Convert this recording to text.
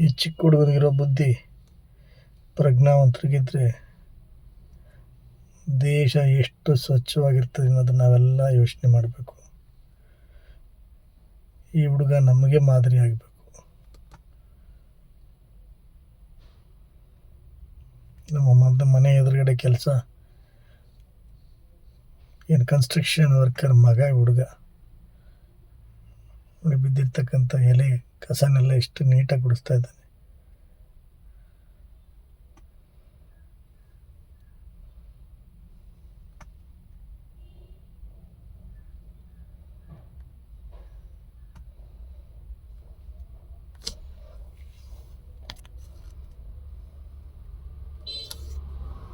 ಈ ಚಿಕ್ಕ ಹುಡುಗರಿಗಿರೋ ಬುದ್ಧಿ ಪ್ರಜ್ಞಾವಂತರಿಗಿದ್ರೆ ದೇಶ ಎಷ್ಟು ಸ್ವಚ್ಛವಾಗಿರ್ತದೆ ಅನ್ನೋದನ್ನ ನಾವೆಲ್ಲ ಯೋಚನೆ ಮಾಡಬೇಕು. ಈ ಹುಡುಗ ನಮಗೆ ಮಾದರಿ ಆಗಬೇಕು. ನಮ್ಮ ಮದ ಮನೆ ಎದುರುಗಡೆ ಕೆಲಸ. ಏನು ಕನ್ಸ್ಟ್ರಕ್ಷನ್ ವರ್ಕರ್ ಮಗ ಹುಡುಗ. ಬಿದ್ದಿರ್ತಕ್ಕಂಥ ಎಲೆ ಕಸನೆಲ್ಲ ಎಷ್ಟು ನೀಟಾಗಿ ಗುಡಿಸ್ತಾ ಇದ್ದಾನೆ.